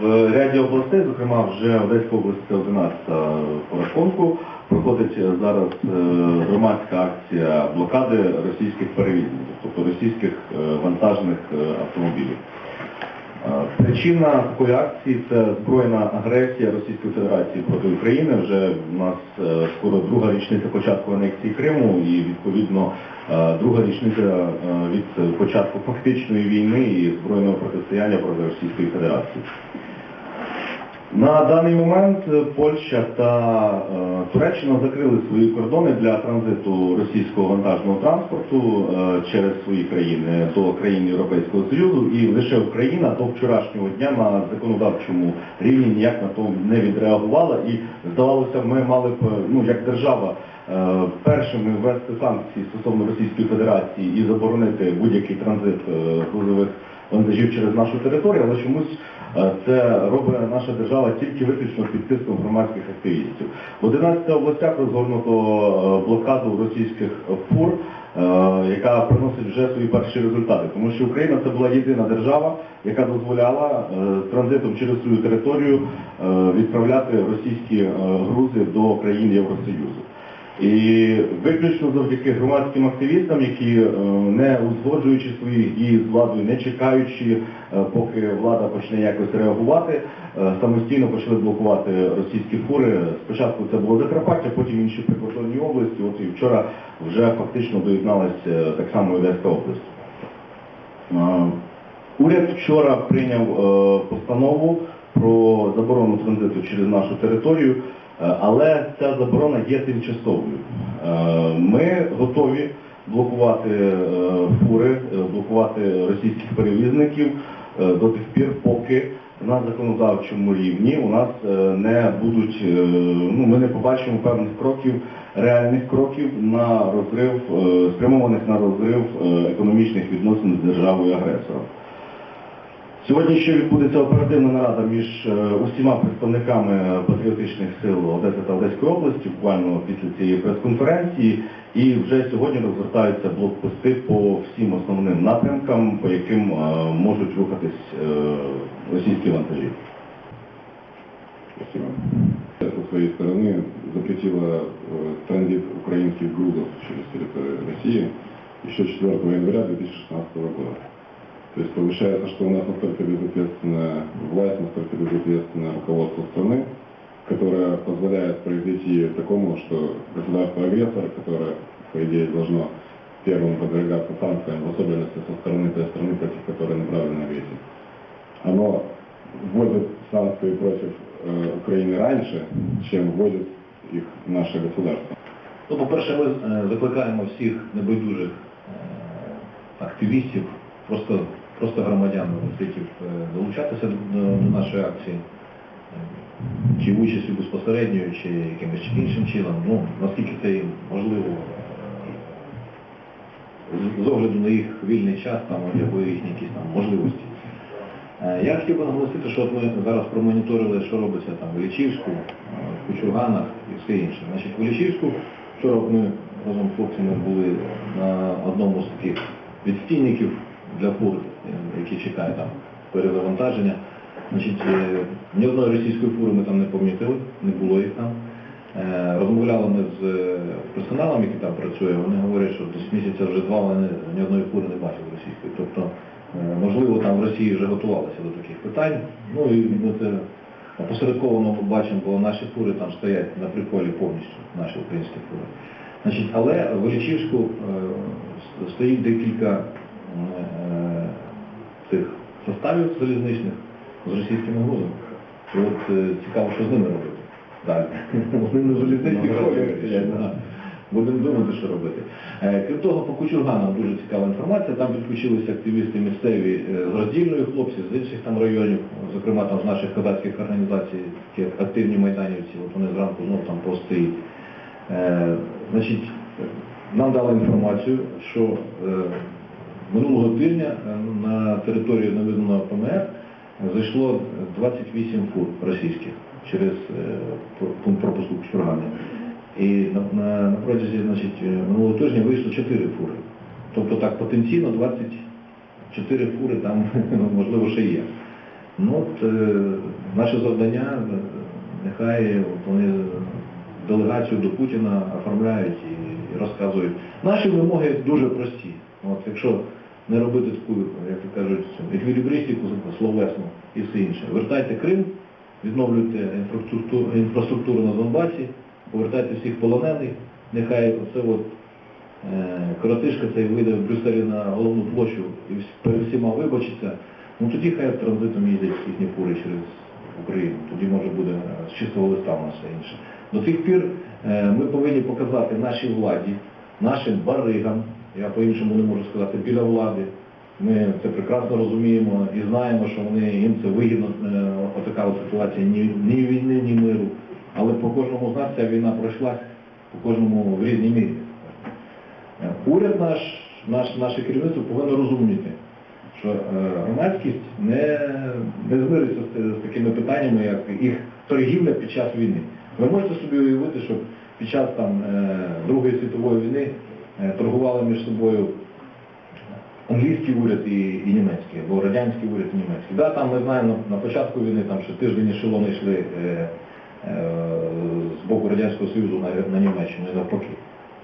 В ряді областей, зокрема вже Одеська область це 11 по рахунку, проходить зараз е, громадська акція блокади російських перевізників, тобто російських е, вантажних е, автомобілів. Е, Причина такої акції це збройна агресія Російської Федерації проти України. Вже у нас е, скоро друга річниця початку анексії Криму і відповідно е, друга річниця від початку фактичної війни і збройного протистояння проти Російської Федерації. На даний момент Польща та е, Туреччина закрили свої кордони для транзиту російського вантажного транспорту е, через свої країни до країн Європейського Союзу, і лише Україна до вчорашнього дня на законодавчому рівні ніяк на то не відреагувала. І здавалося, ми мали б ну як держава е, першими ввести санкції стосовно Російської Федерації і заборонити будь-який транзит грузових вантажів через нашу територію, але чомусь е, це робить наша держава тільки виключно під тиском громадських активістів. В 11 областях розгорнуто е, блокаду російських фур, е, яка приносить вже свої перші результати, тому що Україна це була єдина держава, яка дозволяла транзитом через свою територію відправляти російські грузи до країн Євросоюзу. І виключно завдяки громадським активістам, які е, не узгоджуючи своїх дій з владою, не чекаючи, е, поки влада почне якось реагувати, е, самостійно почали блокувати російські фури. Спочатку це було Закарпаття, потім інші прикордонні області. От і вчора вже фактично доєдналася так само Одеська область. Уряд вчора прийняв постанову про заборону транзиту через нашу територію, але ця заборона є тимчасовою. Е, Ми готові блокувати е, фури, е, блокувати російських перевізників е, до тих пір, поки на законодавчому рівні у нас е, не будуть, е, ну ми не побачимо певних кроків, реальних кроків на розрив, е, спрямованих на розрив е, економічних відносин з державою агресором. Сьогодні ще відбудеться оперативна нарада між е, усіма представниками патріотичних сил Одеси та Одеської області, буквально після цієї прес-конференції, і вже сьогодні розгортаються блокпости по всім основним напрямкам, по яким е, можуть рухатись е, російські вантажі. Спасибо. Со своей стороны запретила транзит украинских грузов через территорию России еще 4 января 2016 года. То есть получается, что у нас настолько безответственная власть, настолько безответственное руководство страны, которое позволяет произойти такому, что государство-агрессор, которое, по идее, должно первым подвергаться санкциям, в особенности со стороны той страны, против которой направлена агрессия, оно вводит санкции против э, Украины раньше, чем вводит их наше государство. Ну, по-перше, ми е, закликаємо всіх небайдужих е, активістів, просто, просто громадян університетів е, долучатися до, до нашої акції, е, чи участю безпосередньою, чи якимось іншим чином, ну, наскільки це їм можливо, е, з- огляду на їх вільний час там, або їхні якісь там можливості. Я хотів би наголосити, що от ми зараз промоніторили, що робиться там в Ілічівську, е, в Кучурганах і все інше. Значить, в Ілічівську вчора ми разом з хлопцями були на одному з таких відстійників для фур, е, які чекають там перезавантаження. Значить, е, ні одної російської фури ми там не помітили, не було їх там. Е, Розмовляли ми з е, персоналом, який там працює, вони говорять, що десь місяця вже два вони ні одної фури не бачили російської. Тобто, можливо, там в Росії вже готувалися до таких питань. Ну і ми це опосередковано ми бачимо, бо наші фури там стоять на приколі повністю, наші українські фури. Значить, але в Ілічівську е, стоїть декілька цих составів залізничних з російськими грузами. І от е, цікаво, що з ними робити далі. Вони на залізничних Ну, стоять, да. Будемо думати, що робити. Е, Крім того, по Кучурганам дуже цікава інформація. Там підключилися активісти місцеві е, з роздільної хлопці, з інших там районів, зокрема там з наших козацьких організацій, такі активні майданівці, от вони зранку знов там постоїть. Е, Значить, нам дали інформацію, що е, минулого тижня е, на територію невизнаного ПМР зайшло 28 фур російських через е, пункт пропуску Кучургани. І на, на, на протязі значить, е, минулого тижня вийшло 4 фури. Тобто так потенційно 24 фури там можливо ще є. Ну, от, е, наше завдання, е, нехай вони делегацію до Путіна оформляють і розказують. Наші вимоги дуже прості. От, якщо не робити таку, як кажуть, еквілібристику словесну і все інше. Вертайте Крим, відновлюйте інфраструктуру, на Донбасі, повертайте всіх полонених, нехай оце от е, коротишка цей вийде в Брюсселі на головну площу і перед всіма вибачиться, ну тоді хай транзитом їздять їхні фури через Україну. Тоді може буде е, з чистого листа у нас все інше. До тих пір е, ми повинні показати нашій владі, нашим баригам, я по-іншому не можу сказати, біля влади. Ми це прекрасно розуміємо і знаємо, що вони їм це вигідно, е, отака ситуація ні, ні війни, ні миру. Але по кожному з нас ця війна пройшлась, по кожному в різній мірі. Е, Уряд наш, наш, наше керівництво повинно розуміти, що е, громадськість не, не змириться з, з такими питаннями, як їх торгівля під час війни. Ви можете собі уявити, що під час там, Другої світової війни торгували між собою англійський уряд і, і німецький, або радянський уряд і німецький. Да, там ми знаємо на, початку війни там ще тиждень ешелони йшли е, е, з боку Радянського Союзу на, на Німеччину і навпаки.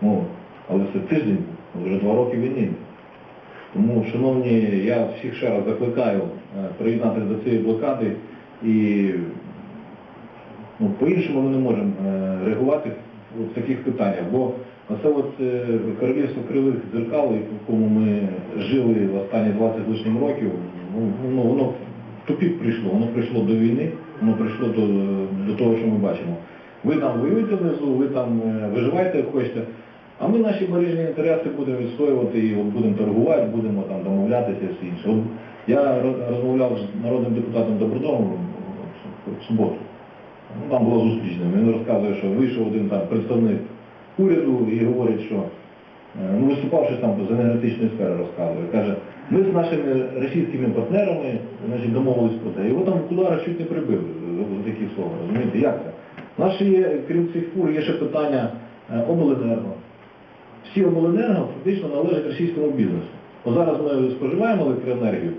Ну, але це тиждень, вже два роки війни. Тому, шановні, я всіх ще раз закликаю е, приєднатися до цієї блокади і ну, по-іншому ми не можемо е, реагувати в таких питаннях, бо оце от е, королівство кривих дзеркал, в якому ми жили останні 20 лишнім років, ну, ну, воно в тупік прийшло, воно прийшло до війни, воно прийшло до, до того, що ми бачимо. Ви там воюєте внизу, ви там е, виживаєте, як хочете, а ми наші барижні інтереси будемо відстоювати і от будемо торгувати, будемо там домовлятися і все інше. От я розмовляв з народним депутатом Добродомовим в суботу. Ну, там була зустріч. Він розказує, що вийшов один там представник уряду і говорить, що е, ну, виступав щось там з енергетичної сфери розказує. Каже, ми з нашими російськими партнерами значить, домовились про це. Його там в кулуарах чуть не прибили за такі слова. Розумієте, як це? Наші є, крім цих фур, є ще питання е, обленерго. Всі обленерго фактично належать російському бізнесу. Бо зараз ми споживаємо електроенергію,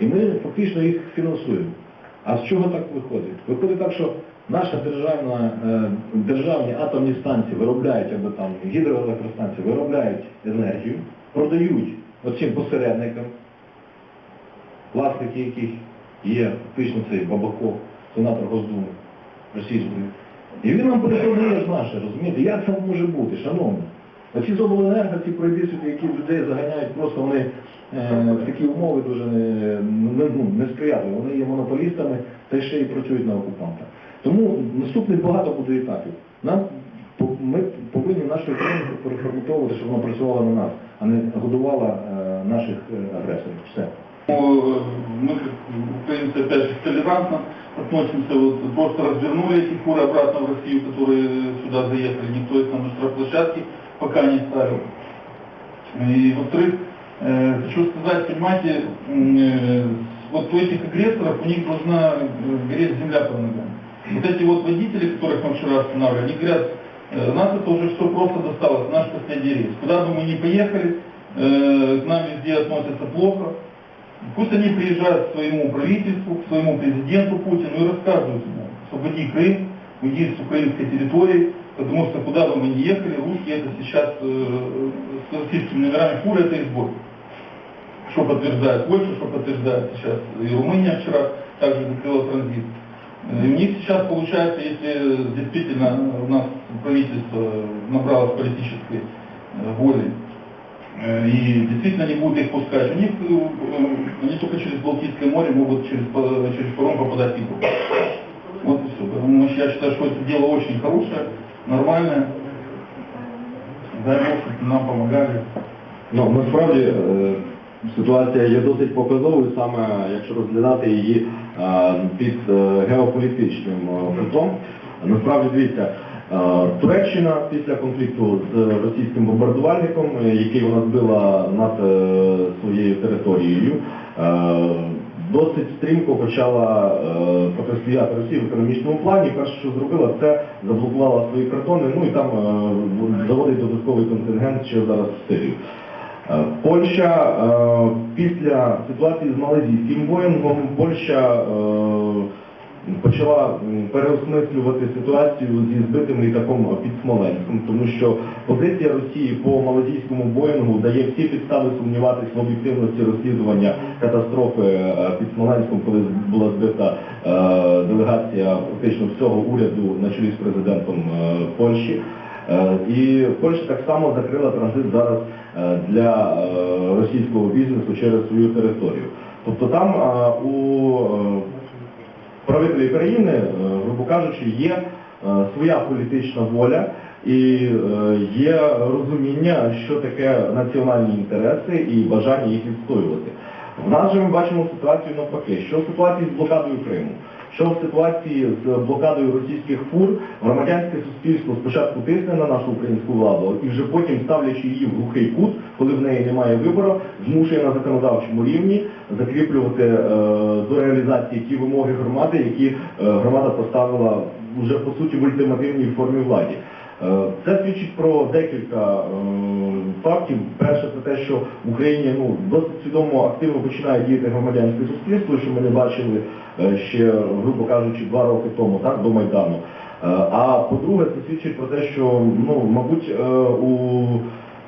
і ми фактично їх фінансуємо. А з чого так виходить? Виходить так, що наша державна, е, державні атомні станції виробляють, або там гідроелектростанції виробляють енергію, продають оцим посередникам, власники яких є фактично цей Бабаков, сенатор Госдуми російської. І він нам перепродає наше, розумієте? Як це може бути, шановні? Оці з обленерго, ці пройдисвіти, які людей заганяють, просто вони е, такі умови дуже не, не, ну, несприятливі. Вони є монополістами та ще й працюють на окупанта. Тому наступних багато буде етапів. Нам по- ми повинні нашу економіку переформатовувати, щоб вона працювала на нас, а не годувала е, наших е, агресорів. Все. Ну, Мы, как украинцы, опять же, толерантно относимся, вот просто развернули эти фуры обратно в Россию, которые сюда заехали, никто их на штрафплощадке пока не ставил. И во-вторых, э, хочу сказать, понимаете, м, э, вот у этих агрессоров у них должна э, гореть земля под ногами. Вот эти вот водители, которых мы вчера останавливали, они говорят, э, нас это уже все просто досталось, наш последний рейс. Куда бы мы ни поехали, э, к нам везде относятся плохо. Пусть они приезжают к своему правительству, к своему президенту Путину и рассказывают ему, освободи Крым, уйди с украинской территории, потому что куда бы мы ни ехали, русские это сейчас э, с российскими номерами фуры это избор. Что подтверждает Польша, что подтверждает сейчас и Румыния вчера также закрыла транзит. Э, И у них сейчас получается, если действительно у нас правительство набралось политической э, воли, Э, и действительно не будут их пускать. У них э, э, они только через Балтийское море могут через, по- через паром попадать в Кипр. Вот и все. Поэтому я считаю, что это дело очень хорошее, нормальное. Дай Бог, чтобы нам помогали. Ну, насправді е, ситуація є досить показовою, саме якщо розглядати її е, під е, геополітичним е, кутом. Насправді дивіться, е, Туреччина після конфлікту з російським бомбардувальником, е, який вона збила над е, своєю територією, е, досить стрімко почала е, протистояти Росії в економічному плані. Перше, що зробила, це заблокувала свої кордони, ну і там е, заводить додатковий контингент ще зараз в Сирію. Е, Польща е, після ситуації з малазійським Боїнгом Польща е, почала переосмислювати ситуацію зі збитим літаком під Смоленськом, тому що позиція Росії по малазійському Боїнгу дає всі підстави сумніватися в об'єктивності розслідування катастрофи під Смоленськом, коли була збита делегація фактично всього уряду на чолі з президентом Польщі. І Польща так само закрила транзит зараз для е, російського бізнесу через свою територію. Тобто там е, у е, правителів країни, е, грубо кажучи, є е, своя політична воля і е, є розуміння, що таке національні інтереси і бажання їх відстоювати. В нас же ми бачимо ситуацію навпаки, що в ситуації з блокадою Криму, що в ситуації з блокадою російських фур громадянське суспільство спочатку тисне на нашу українську владу і вже потім ставлячи її в глухий кут, коли в неї немає вибору, змушує на законодавчому рівні закріплювати е, до реалізації ті вимоги громади, які е, громада поставила вже по суті в ультимативній формі владі. Е, Це свідчить про декілька е, фактів. Перше, це те, що в Україні ну, досить свідомо активно починає діяти громадянське суспільство, що ми не бачили е, ще, грубо кажучи, два роки тому, так, до Майдану. А по-друге, це свідчить про те, що ну, мабуть, у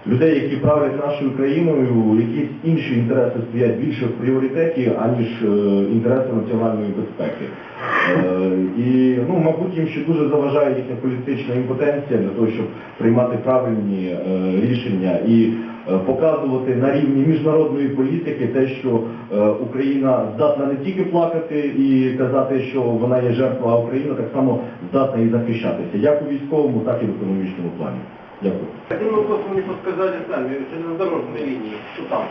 людей, які правлять нашою країною, якісь інші інтереси стоять більше в пріоритеті, аніж е, інтереси національної безпеки. Е, І, ну, мабуть, їм ще дуже заважає їхня політична імпотенція для того, щоб приймати правильні е, рішення і показувати на рівні міжнародної політики те, що Україна здатна не тільки плакати і казати, що вона є жертва, а Україна так само здатна і захищатися, як у військовому, так і в економічному плані. Дякую. Один вопрос вы мне подсказали сами, железнодорожной линии, что там?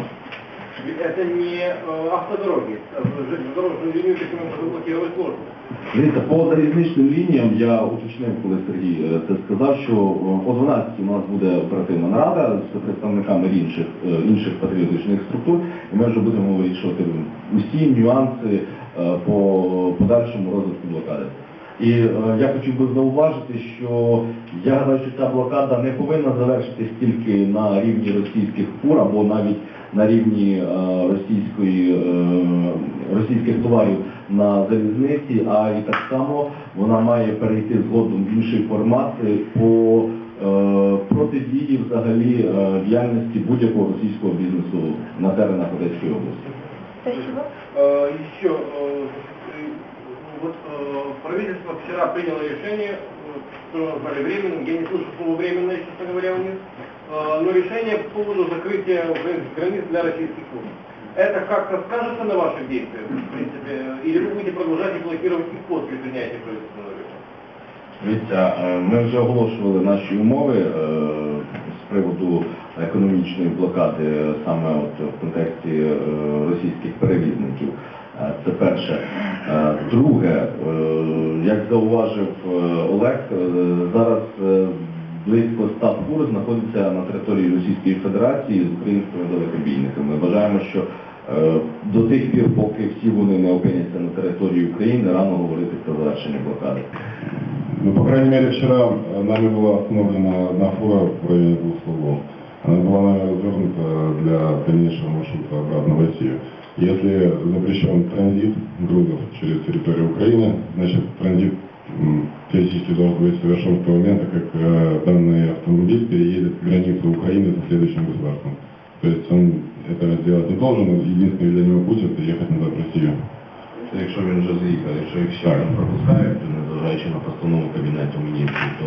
Ведь это не э, автодороги, а железнодорожную линию таким образом блокировать можно. Дивіться, по залізничним лініям я уточнив, коли Сергій е, це сказав, що е, о 12 у нас буде оперативна нарада з представниками інших, е, інших патріотичних структур, і ми вже будемо вирішувати усі нюанси е, по подальшому розвитку блокади. І е, я хотів би зауважити, що я гадаю, що ця блокада не повинна завершитись тільки на рівні російських фур або навіть на рівні е, російської, е, російських товарів на залізниці, а і так само вона має перейти згодом в інший формат е, по е, протидії взагалі е, діяльності будь-якого російського бізнесу на теренах Одеської області. Спасибо. Э, Еще, э, э, вот э, правительство вчера приняло решение, э, которое назвали временным, я не слышу слово временное, честно говоря, у них, э, но решение по поводу закрытия украинских границ для российских фур. Это как-то скажется на ваших действиях, в принципе, или вы будете продолжать их блокировать и после принятия правительственного решения? Дивіться, е, ми вже оголошували наші умови е, з приводу економічної блокади е, саме от в контексті е, російських перевізників. Е, Це перше. Е, Друге, е, як зауважив Олег, зараз близько 100 фур знаходиться на території Російської Федерації з українськими далекобійниками. Вважаємо, що до тих пір, поки всі вони не опиняться на території України, рано говорити про завершення блокади. Ну, по крайней мере, вчера нами была остановлена одна фура в районе двух. Она была нами развернута для дальнейшего маршрута обратно в Россию. Если запрещен транзит грузов через территорию Украины, значит транзит теоретически должен быть совершен с того момента, как э, данный автомобиль переедет границу Украины за следующим государством. То есть он этого сделать не должен, единственный для него путь это ехать назад в Россию. Це якщо він вже з'їхав, якщо їх не пропускають, незважаючи на постанову Кабінету міністрів, то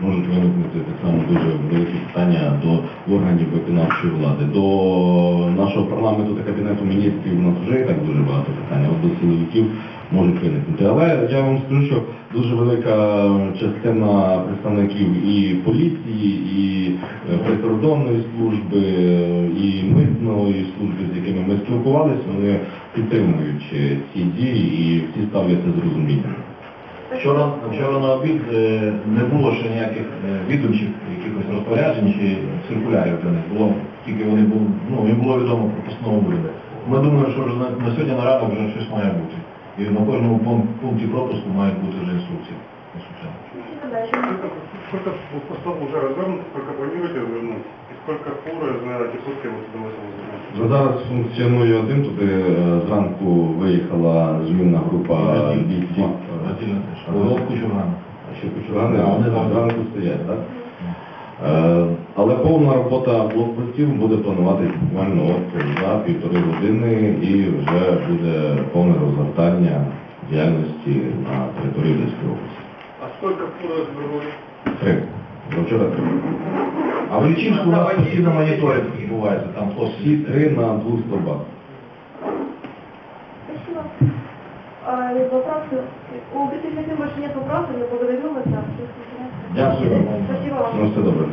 можуть виникнути так само дуже великі питання до органів виконавчої влади. До нашого парламенту та Кабінету міністрів у нас вже і так дуже багато питань, а от до силовиків можуть виникнути. Але я вам скажу, що дуже велика частина представників і поліції, і е, прикордонної служби, е, і митної служби, з якими ми спілкувалися, вони підтримують е, ці дії і всі ставляться з розумінням. Вчора, вчора на обід не було ще ніяких відомчих якихось розпоряджень чи циркулярів для них. Було тільки вони були, ну, їм було відомо про постанову уряду. Ми думаємо, що вже на, на сьогодні на ранок вже щось має бути. І на кожному пун- пункті пропуску мають бути вже інструкції. Сколько, постов уже развернуто, сколько планируете развернуть? И сколько фур на эти сутки вот удалось развернуть? Вже зараз функціонує один, туди е, зранку виїхала змінна група теж. А ще кучугани, Да, а вони зранку стоять, так? Е, Але повна робота блокпостів буде плануватись буквально от за півтори години і вже буде повне розгортання діяльності на території Одеської області. А сколько фур развернули? Три. Вчора три. А в Лічівську у нас постійно моніторинг відбувається, там Всі три на двох стовбах. Спасибо. Вопросы? У представителей больше нет вопросов, я благодарю вас. Дякую. Спасибо вам. Ну, все добре.